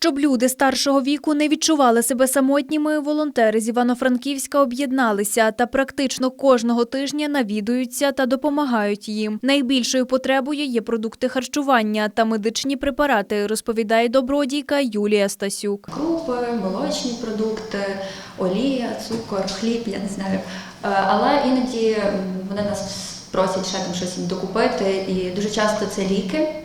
Щоб люди старшого віку не відчували себе самотніми, волонтери з Івано-Франківська об'єдналися та практично кожного тижня навідуються та допомагають їм. Найбільшою потребою є продукти харчування та медичні препарати, розповідає добродійка Юлія Стасюк. крупи, молочні продукти, олія, цукор, хліб, я не знаю. Е, Але іноді вони нас просять ще там щось докупити, і дуже часто це ліки.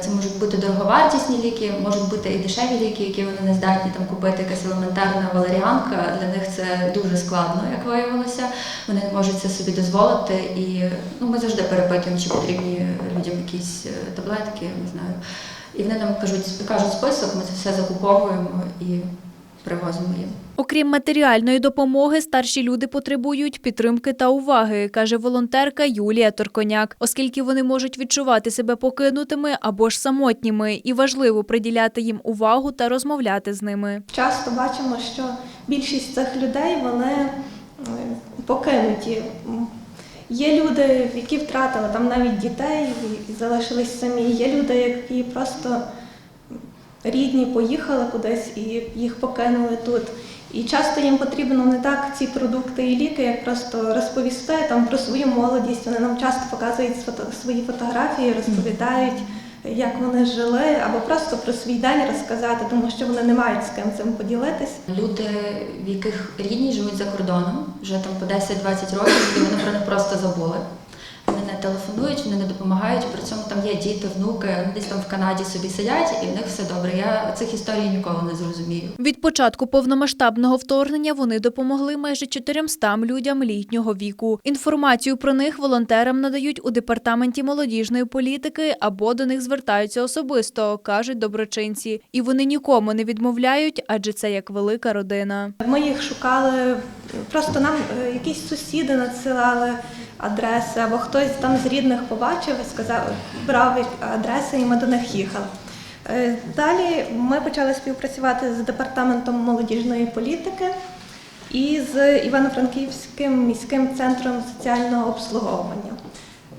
Це можуть бути дороговартісні ліки, можуть бути і дешеві ліки, які вони не здатні там купити, якась елементарна валеріанка. Для них це дуже складно, як виявилося. Вони не можуть це собі дозволити. І ну, ми завжди перепитуємо, чи потрібні людям якісь е, таблетки, не знаю. І вони нам кажуть, кажуть список, ми це все закуповуємо і привозимо їм. Окрім матеріальної допомоги, старші люди потребують підтримки та уваги, каже волонтерка Юлія Торконяк, оскільки вони можуть відчувати себе покинутими або ж самотніми, і важливо приділяти їм увагу та розмовляти з ними. Часто бачимо, що більшість цих людей вони е, покинуті. Є люди, які втратили там навіть дітей і залишились самі. Є люди, які просто рідні поїхали кудись і їх покинули тут. І часто їм потрібно не так ці продукти і ліки, як просто розповісти там про свою молодість. Вони нам часто показують фото- свої фотографії, розповідають, як вони жили, або просто про свій день розказати, тому що вони не мають з ким цим поділитись. Люди, в яких рідні живуть за кордоном, вже там по 10-20 років, і вони про них просто забули. Телефонують, вони не допомагають. При цьому там є діти, внуки, вони десь там в Канаді собі сидять, і в них все добре. Я цих історій ніколи не зрозумію. Від початку повномасштабного вторгнення вони допомогли майже 400 людям літнього віку. Інформацію про них волонтерам надають у департаменті молодіжної політики або до них звертаються особисто, кажуть доброчинці. І вони нікому не відмовляють, адже це як велика родина. Ми їх шукали, просто нам е, якісь сусіди надсилали адреси, або хтось там з рідних побачив і сказав, брав адреси, і ми до них їхали. Е, Далі ми почали співпрацювати з департаментом молодіжної політики і з Івано-Франківським міським центром соціального обслуговування.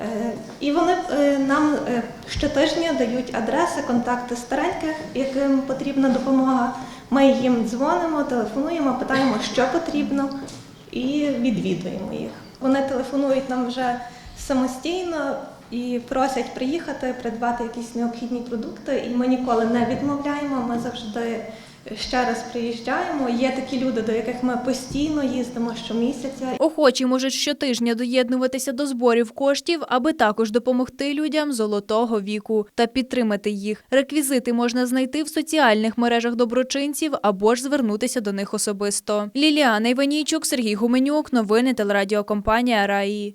Е, І вони е, нам е, щотижня дають адреси, контакти стареньких, яким потрібна допомога. Ми їм дзвонимо, телефонуємо, питаємо, що потрібно, і відвідуємо їх. Вони телефонують нам вже самостійно і просять приїхати, придбати якісь необхідні продукти. І ми ніколи не відмовляємо. Ми завжди ще раз приїжджаємо. Є такі люди, до яких ми постійно їздимо щомісяця. Охочі можуть щотижня доєднуватися до зборів коштів, аби також допомогти людям золотого віку та підтримати їх. Реквізити можна знайти в соціальних мережах доброчинців або ж звернутися до них особисто. Ліліана Іванійчук, Сергій Гуменюк, новини телерадіокомпанія Раї.